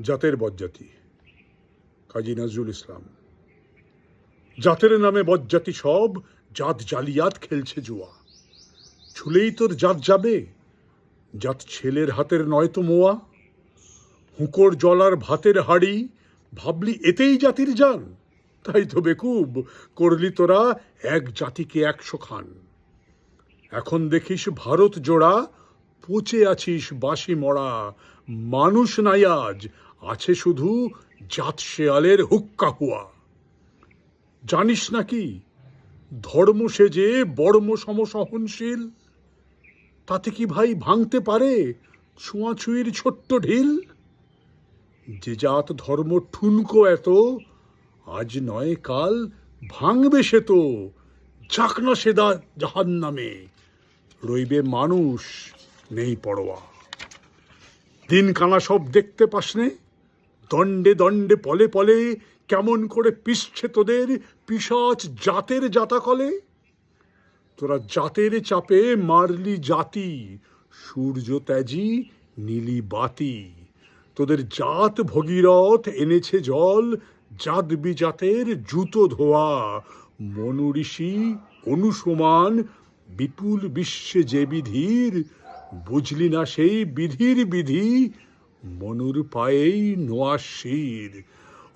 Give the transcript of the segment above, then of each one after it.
জাতের বজ্জাতি, কাজী নজরুল ইসলাম। জাতের নামে বজ্জাতি সব, জাত জালিয়াত খেলছে জুয়া। ছুলেই তোর জাত যাবে, জাত ছেলের হাতের নয় তো মোয়া। হুঁকোর জলার ভাতের হাড়ি, ভাবলি এতেই জাতির জান। তাই তো বেকুব, করলি তোরা এক জাতিকে একশো খান। এখন দেখিস ভারত জোড়া, পচে আছিস বাসি মরা। মানুষ নাই আজ আছে শুধু জাত শেয়ালের হুক্কা হুয়া জানিস নাকি, ধর্ম সেজে বর্ম সমসহনশীল, তাতে কি ভাই ভাঙতে পারে ছোঁয়াছুঁয়ির ছোট্ট ঢিল? যে জাত ধর্ম ঠুনকো এত, আজ নয় কাল ভাঙবে সে তো, যাক না সেদা জাহান নামে রইবে মানুষ নেই পড়োয়া দিন কানা সব দেখতে পাসনে দণ্ডে দণ্ডে পলে পলে কেমন করে পিসছে তোদের পিসাচ জাতের জাতাকলে? তোরা জাতের চাপে মারলি জাতি, সূর্য ত্যাজি, নীলি বাতি। তোদের জাত ভগীরথ এনেছে জল, জাত বিজাতের জুতো ধোয়া। মনুঋষি অনুসমান, বিপুল বিশ্বে যে বিধির, বুঝলি না সেই বিধির বিধি মনুর পায়েই নোয়া শির।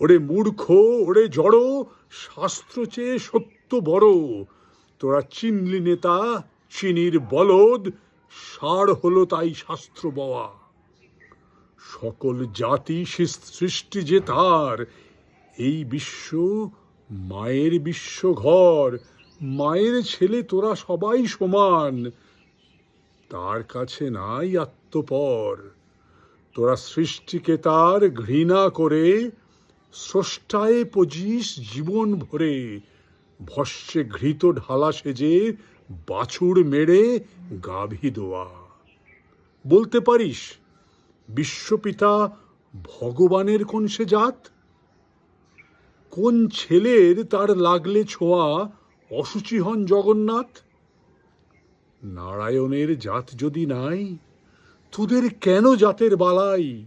ওরে মূর্খ, ওরে জড়ো, শাস্ত্র চেয়ে সত্য বড়। তোরা চিনলি নেতা, চিনির বলদ, সার হলো তাই শাস্ত্র বওয়া। সকল জাতি সৃষ্টি যে তার, এই বিশ্ব মায়ের বিশ্ব ঘর। মায়ের ছেলে তোরা সবাই সমান, তার কাছে নাই আত্মপর। তোরা সৃষ্টিকে তার ঘৃণা করে স্রষ্টায় পজিস জীবন ভরে ভস্যে ঘৃত ঢালা সেজে বাছুর মেরে গাভী দোয়া। বলতে পারিস, বিশ্বপিতা ভগবানের কোন সে জাত? কোন ছেলের তার লাগলে ছোঁয়া অসুচি হন জগন্নাথ? নারায়ণের জাত যদি নাই তোদের কেন জাতের বালাই?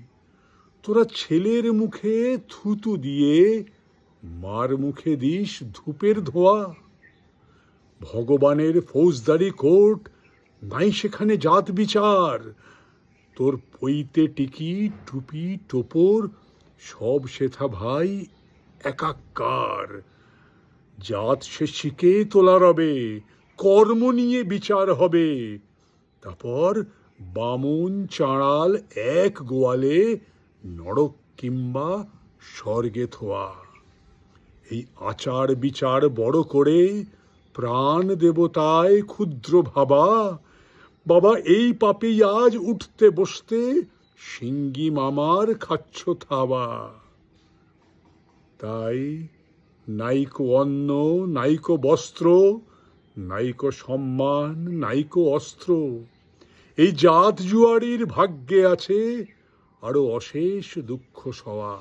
তোরা ছেলের মুখে থুতু দিয়ে মার মুখে দিস ধূপের ধোয়া। ভগবানের ফৌজদারি কোর্ট নাই সেখানে জাত বিচার। তোর পইতে টিকি, টুপি, টোপর, সব সেথা ভাই একাকার। জাত সে শিখে তোলা রবে, কর্ম নিয়ে বিচার হবে। তারপর বামুন চাঁড়াল এক গোয়ালে নরক কিংবা স্বর্গে থোয়া। এই আচার বিচার বড় করে প্রাণ দেবতায় ক্ষুদ্র ভাবা। বাবা, এই পাপেই আজ উঠতে বসতে সিঙ্গি মামার খাচ্ছ থাবা। তাই নাইকো অন্ন, নাইকো বস্ত্র, নাইকো সম্মান, নাইকো অস্ত্র এই জাত জুয়ারির ভাগ্যে আছে আরও অশেষ দুঃখ সওয়া